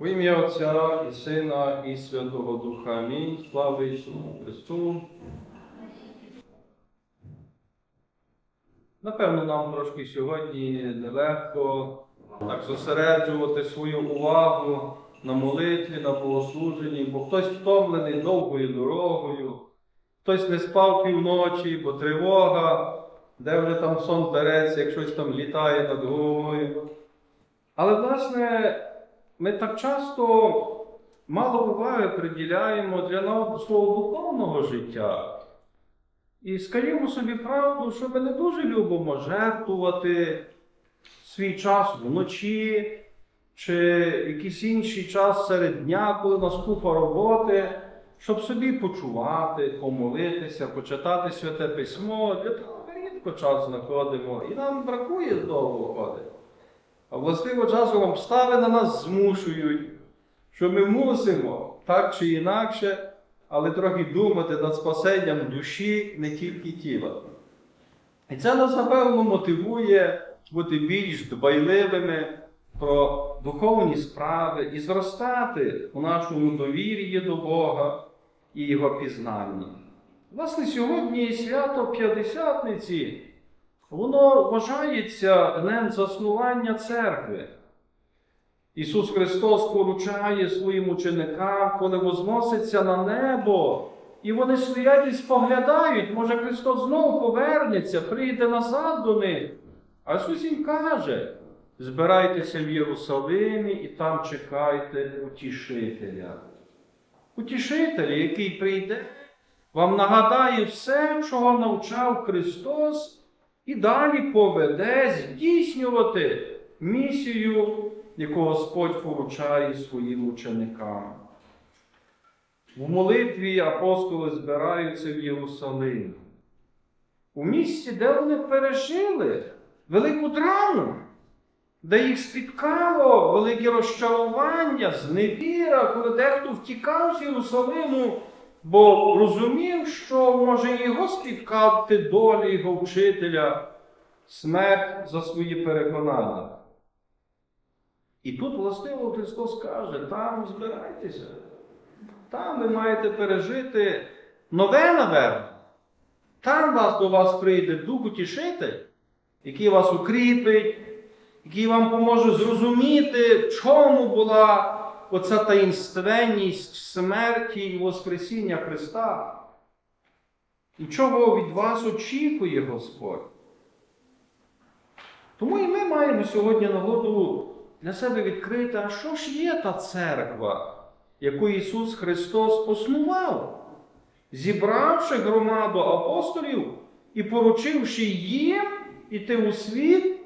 В ім'я Отця і Сина, і Святого Духа. Амінь. Слава Ісусу Христу. Напевно, нам трошки сьогодні нелегко так зосереджувати свою увагу на молитві, на богослуженні, бо хтось втомлений довгою дорогою, хтось не спав півночі, бо тривога, де вже там сон береться, як щось там літає над головою. Але, власне, ми так часто мало уваги приділяємо для свого духовного життя. І скажімо собі правду, що ми не дуже любимо жертвувати свій час вночі чи якийсь інший час серед дня, коли нас купа роботи, щоб собі почувати, помолитися, почитати святе письмо. Для того ми рідко час знаходимо. І нам бракує довго ходити. А властиво часом обставини нас змушують, що ми мусимо так чи інакше, але трохи думати над спасенням душі, не тільки тіла. І це нас, напевно, мотивує бути більш дбайливими про духовні справи і зростати у нашому довір'ї до Бога і Його пізнанні. Власне, сьогодні свято П'ятдесятниці. Воно вважається днем заснування церкви. Ісус Христос поручає своїм ученикам, коли возноситься на небо, і вони стоять і споглядають, може Христос знову повернеться, прийде назад до них. А Ісус їм каже: збирайтеся в Єрусалимі і там чекайте утішителя. Утішителя, який прийде, вам нагадає все, чого навчав Христос і далі поведе здійснювати місію, яку Господь поручає своїм ученикам. В молитві апостоли збираються в Єрусалим. У місці, де вони пережили велику драму, де їх спіткало велике розчарування, зневіра, коли дехто втікав з Єрусалиму бо розумів, що може його спіткати долі його вчителя, смерть за свої переконання. І тут властиво Христос каже, там збирайтеся, там ви маєте пережити нове наверно. Там вас до вас прийде Дух Утішитель, який вас укріпить, який вам поможе зрозуміти, в чому була оця таїнственність смерті і Воскресіння Христа. І чого від вас очікує Господь? Тому і ми маємо сьогодні нагоду для себе відкрити, а що ж є та церква, яку Ісус Христос основав, зібравши громаду апостолів і поручивши їм іти у світ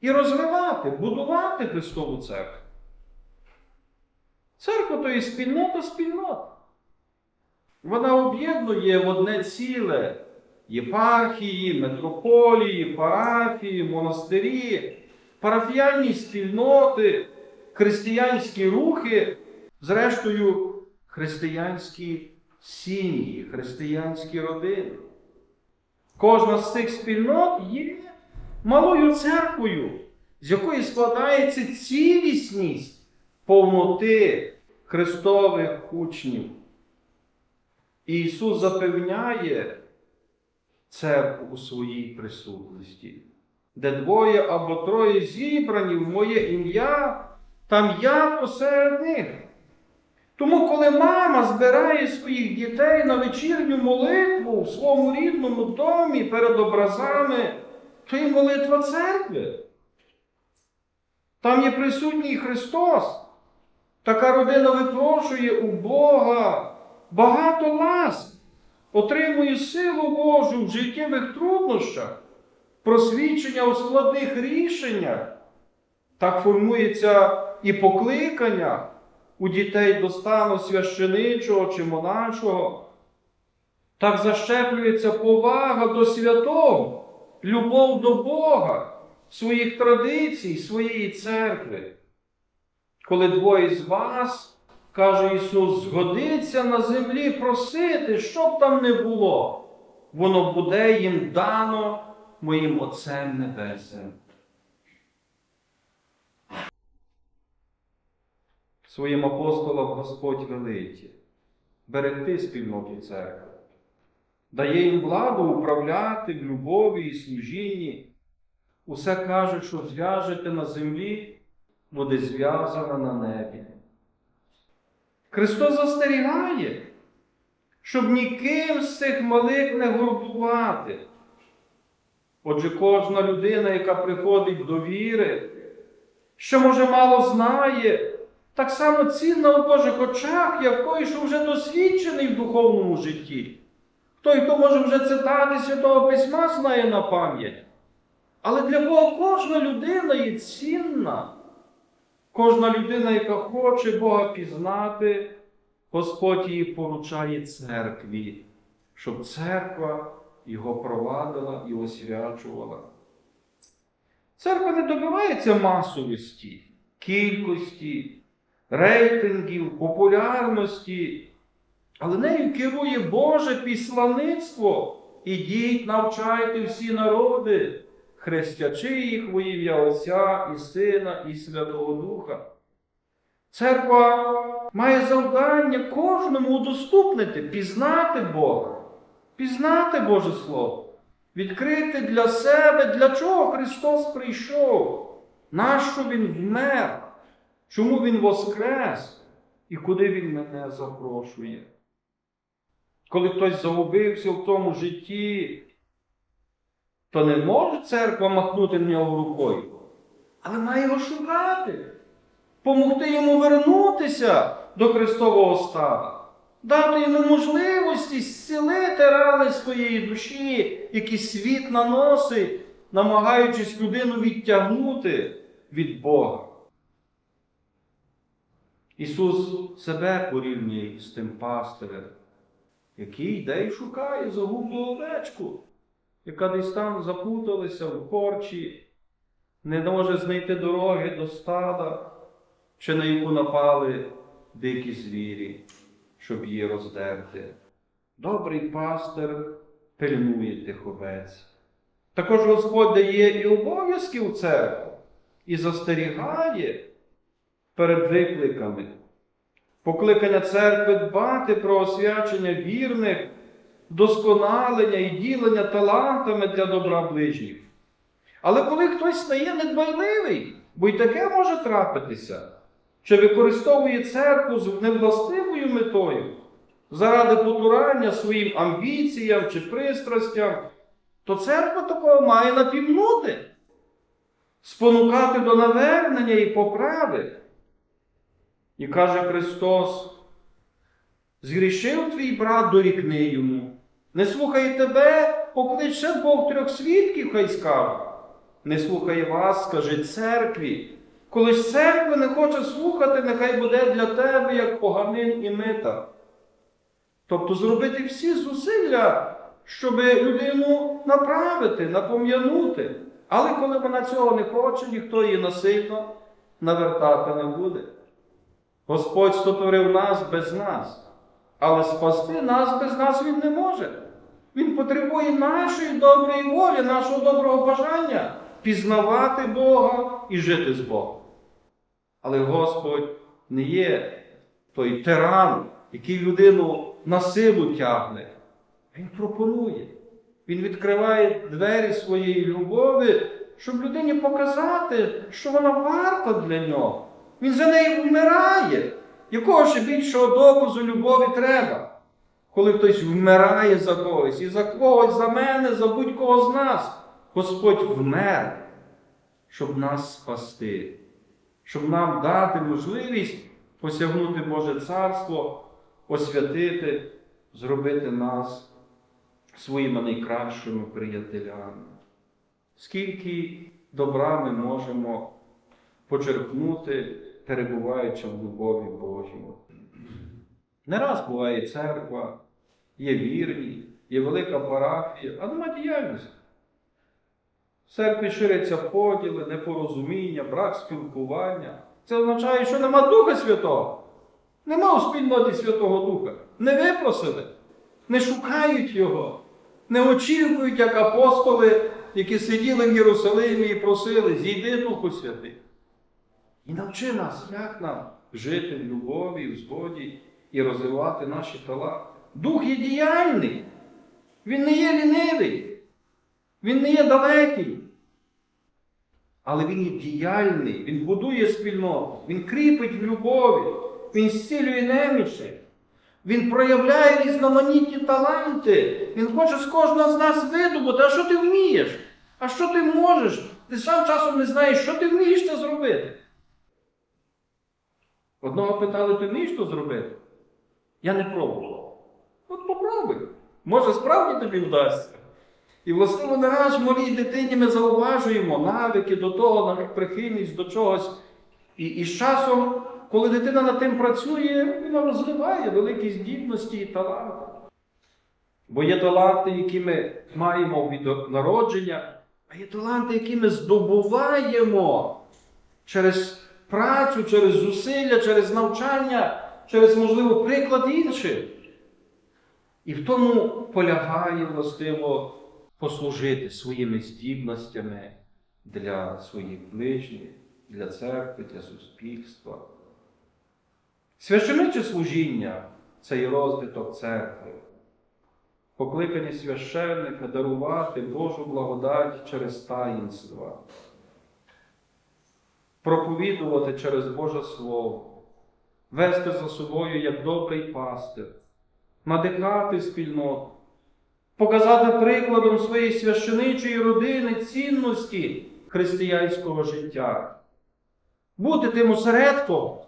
і розвивати, будувати Христову церкву. То спільнота спільнот. Вона об'єднує в одне ціле єпархії, митрополії, парафії, монастирі, парафіальні спільноти, християнські рухи, зрештою, християнські сім'ї, християнські родини. Кожна з цих спільнот є малою церквою, з якої складається цілісність повноти Христових учнів. І Ісус запевняє церкву у своїй присутності, де двоє або троє зібрані в моє ім'я, там я посеред них. Тому, коли мама збирає своїх дітей на вечірню молитву в своєму рідному домі перед образами, то є молитва церкви. Там є присутній Христос. Така родина випрошує у Бога багато ласк, отримує силу Божу в життєвих труднощах, просвідчення у складних рішеннях. Так формується і покликання у дітей до стану священичого чи монашого. Так защеплюється повага до святого, любов до Бога, своїх традицій, своєї церкви. Коли двоє з вас, каже Ісус, згодиться на землі просити, що б там не було, воно буде їм дано моїм Отцем Небесним. своїм апостолам Господь велиє берегти спільноту церкви, дає їм владу управляти в любові і служінні. Усе каже, що зв'яжете на землі, буде зв'язано на небі. Христос застерігає, щоб ніким з цих малих не гордувати. Отже, кожна людина, яка приходить до віри, що, може, мало знає, так само цінна у Божих очах, як той, що вже досвідчений в духовному житті. Той, хто може вже цитати Святого Письма, знає на пам'ять. Але для Бога кожна людина є цінна. Кожна людина, яка хоче Бога пізнати, Господь її поручає церкві, щоб церква його провадила і освячувала. Церква не добивається масовості, кількості, рейтингів, популярності, але нею керує Боже післаництво. Ідіть, навчайте всі народи, хрестячи їх во ім'я Отця і Сина і Святого Духа. Церква має завдання кожному удоступнити, пізнати Бога, пізнати Боже Слово, відкрити для себе, для чого Христос прийшов, нащо Він вмер, чому Він воскрес і куди Він мене запрошує. Коли хтось загубився в тому житті, то не може церква махнути на нього рукою, але має його шукати. Помогти йому вернутися до Христового стада, дати йому можливості зцілити рани своєї душі, які світ наносить, намагаючись людину відтягнути від Бога. Ісус себе порівнює з тим пастирем, який йде і шукає загублу овечку, яка десь там запуталася в корчі, не може знайти дороги до стада чи на яку напали дикі звірі, щоб її роздерти. Добрий пастир пильнує тих овець. Також Господь дає і обов'язки у церкву, і застерігає перед викликами. Покликання церкви дбати про освячення вірних, досконалення і ділення талантами для добра ближніх. Але коли хтось стає недбайливий, бо й таке може трапитися, чи використовує церкву з невластивою метою заради потурання своїм амбіціям чи пристрастям, то церква такого має напівнути, спонукати до навернення і поправи. І каже Христос, згрішив твій брат, дорікни йому. Не слухає тебе, поклич ще двох трьох свідків, хай скаже. Не слухає вас, скажи церкві. Коли ж церква не хоче слухати, нехай буде для тебе як поганин і мита. Тобто зробити всі зусилля, щоб людину направити, напом'янути. Але коли вона цього не хоче, ніхто її насильно навертати не буде. Господь створив нас без нас, але спасти нас без нас Він не може. Він потребує нашої доброї волі, нашого доброго бажання пізнавати Бога і жити з Богом. Але Господь не є той тиран, який людину на силу тягне. Він пропонує. Він відкриває двері своєї любові, щоб людині показати, що вона варта для нього. Він за неї вмирає. Якого ще більшого доказу любові треба? Коли хтось вмирає за когось і за когось, за мене, за будь-кого з нас, Господь вмер, щоб нас спасти, щоб нам дати можливість посягнути Боже Царство, освятити, зробити нас своїми найкращими приятелями. Скільки добра ми можемо почерпнути, перебуваючи в любові Божій. Не раз буває церква, є вірні, є велика парафія, а нема діяльності. В церкві ширяться поділи, непорозуміння, брак спілкування. Це означає, що нема Духа Святого. Нема у спільноті Святого Духа. Не випросили, не шукають Його, не очікують, як апостоли, які сиділи в Єрусалимі і просили, зійди Духу Святий. І навчи нас, як нам жити в любові, в згоді і розвивати наші таланти. Дух є діяльний. Він не є лінивий, він не є далекий. Але він є діяльний, він будує спільноту, він кріпить в любові, він зцілює немічі, він проявляє різноманітні таланти. Він хоче з кожного з нас видобути, а що ти вмієш? А що ти можеш? Ти сам часом не знаєш, що ти вмієш це зробити. Одного питали, ти вмієш то зробити? Я не пробував. От попробуй. Може, справді тобі вдасться. І власне не раз в малій дитині ми зауважуємо навики до того, навіть прихильність до чогось. І, і з часом, коли дитина над тим працює, вона розвиває великі здібності і таланти. Бо є таланти, які ми маємо від народження, а є таланти, які ми здобуваємо через працю, через зусилля, через навчання, через, можливо, приклад інших. І в тому полягає властиво послужити своїми здібностями для своїх ближніх, для церкви, для суспільства. Священиче служіння це і розвиток церкви, покликані священника дарувати Божу благодать через таїнства, проповідувати через Боже Слово, вести за собою як добрий пастир, надихати спільноту, показати прикладом своєї священичої родини цінності християнського життя, бути тим осередком,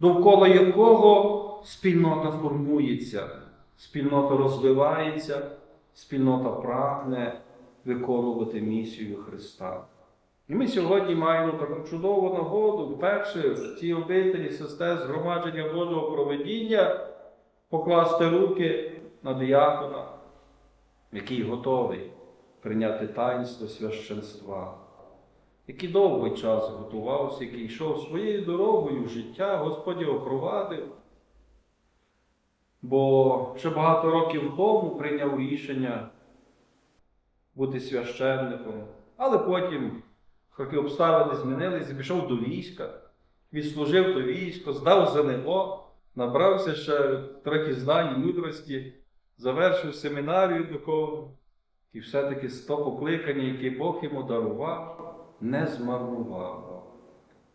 довкола якого спільнота формується, спільнота розвивається, спільнота прагне виконувати місію Христа. І ми сьогодні маємо таку чудову нагоду вперше в цій обителі сестер згромадження Божого проведіння покласти руки на діякона, який готовий прийняти таїнство священства, який довгий час готувався, який йшов своєю дорогою в життя, Господь його провадив. Бо ще багато років тому прийняв рішення бути священником, але потім трохи обставини змінилися, пішов до війська, відслужив то військо, здав нього, набрався ще трохи знань, і мудрості, завершив семінарію духовну. І все-таки того покликання, яке Бог йому дарував, не змарнував,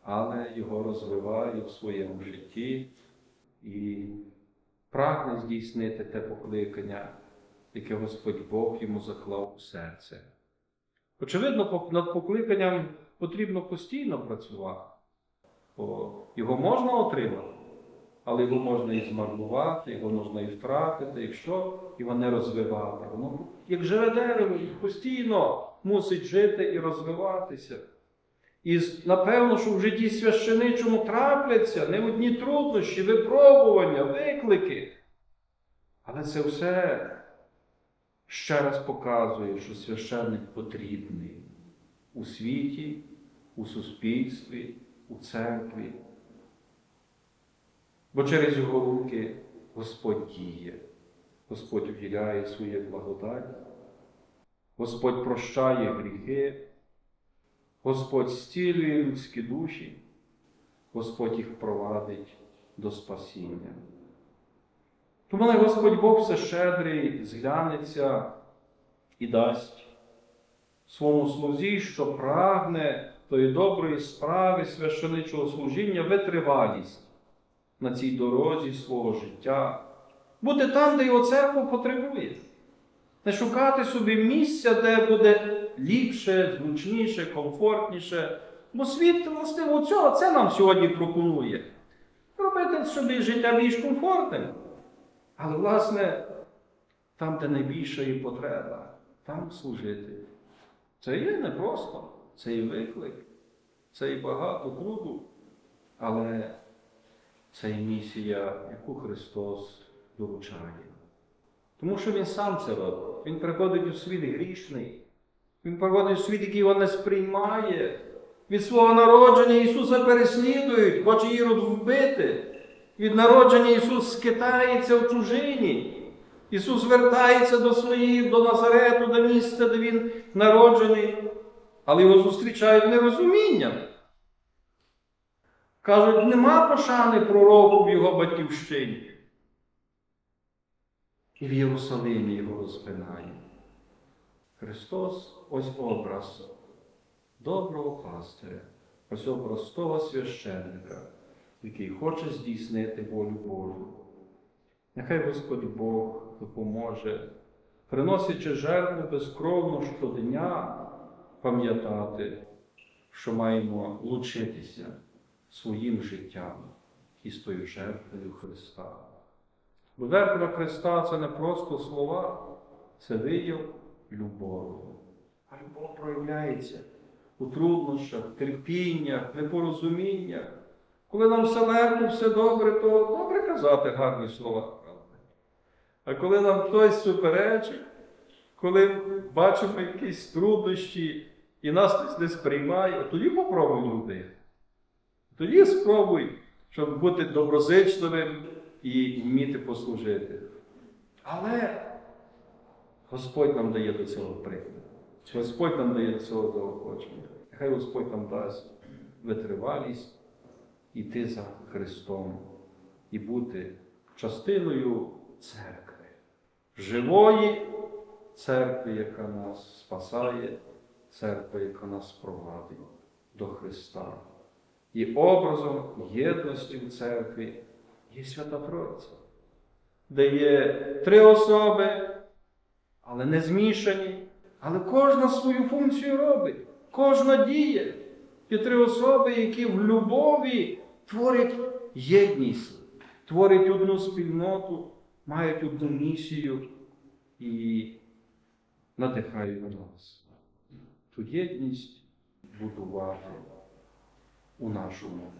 але його розвиває в своєму житті і прагне здійснити те покликання, яке Господь Бог йому заклав у серце. Очевидно, над покликанням потрібно постійно працювати, бо його можна отримати, але його можна і змарнувати, його можна і втратити, якщо його не розвивати. Воно як живе дерево, постійно мусить жити і розвиватися. І напевно, що в житті священичому трапляться не одні труднощі, випробування, виклики. Але це все ще раз показує, що священник потрібний у світі, у суспільстві, у церкві. Бо через його руки Господь діє, Господь вділяє своє благодать, Господь прощає гріхи, Господь зцілює людські душі, Господь їх провадить до спасіння. Тому най Господь Бог все щедрий, зглянеться і дасть своєму слузі, що прагне тої доброї справи священичого служіння витривалість на цій дорозі свого життя, бути там, де його церква потребує. Не шукати собі місця, де буде ліпше, зручніше, комфортніше. Бо світ, власне, цього це нам сьогодні пропонує. Робити собі життя більш комфортним. Але, власне, там, де найбільша і потреба, там служити. Це є непросто, це і виклик, це і багато труду, але це і місія, яку Христос доручає. Тому що Він сам це робить. Він приходить у світ грішний, Він приходить у світ, який його не сприймає. Від свого народження Ісуса переслідують, хоче Ірод вбити. Від народження Ісус скитається в чужині. Ісус вертається до своїх, до Назарету, до місця, де Він народжений, але його зустрічають нерозумінням. Кажуть, нема пошани пророку в його батьківщині. І в Єрусалимі його розпинає. Христос ось образ доброго пастиря, ось образ простого священника, який хоче здійснити волю Божу. Нехай Господь Бог допоможе, приносячи жертву безкровно щодня, пам'ятати, що маємо лучитися своїм життям із тою жертвою Христа. Бо жертва Христа це не просто слова, це вияв любові. А любов проявляється у труднощах, терпіннях, непорозуміннях. Коли нам все легко, все добре, то добре казати гарні слова. правда? А коли нам хтось суперечить, коли бачимо якісь труднощі і нас хтось не сприймає, тоді попробуй любити. Тоді спробуй, щоб бути доброзичливим і вміти послужити. Але Господь нам дає до цього приклад. Господь нам дає до цього заохочення. Нехай Господь нам дасть витривалість іти за Христом і бути частиною церкви, живої церкви, яка нас спасає, церкви, яка нас провадить до Христа. І образом єдності в церкві є Свята Троїця, де є три особи, але не змішані, але кожна свою функцію робить, кожна діє. Ті три особи, які в любові творять єдність, творять одну спільноту, мають одну місію і надихають нас. Ту єдність будувати у нашому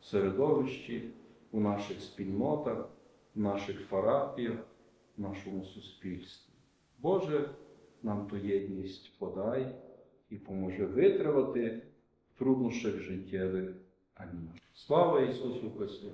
середовищі, у наших спільнотах, в наших парафіях, в нашому суспільстві. Боже, нам ту єдність подай і поможе витривати в труднощах життєвих. Амінь. Слава Ісусу Христу!